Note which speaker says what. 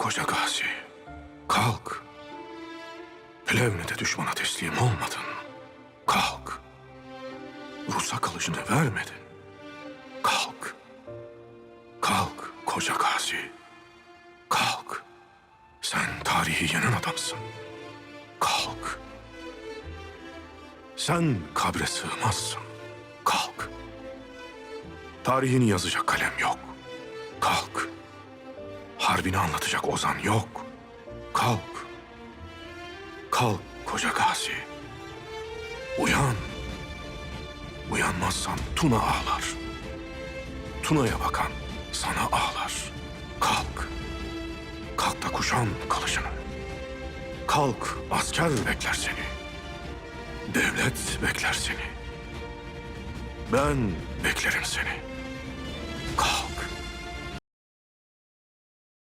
Speaker 1: koca gazi. Kalk. Plevne'de düşmana teslim olmadın. Kalk. Rus'a kılıcını vermedin. Kalk. Kalk koca gazi. Kalk. Sen tarihi yenen adamsın. Kalk. Sen kabre sığmazsın. Kalk. Tarihini yazacak kalem yok. Kalk. Harbini anlatacak ozan yok. Kalk. Kalk koca gazi. Uyan. Uyanmazsan Tuna ağlar. Tuna'ya bakan sana ağlar. Kalk. Kalk da kuşan kılıcını. Kalk asker bekler seni. Devlet bekler seni. Ben beklerim seni.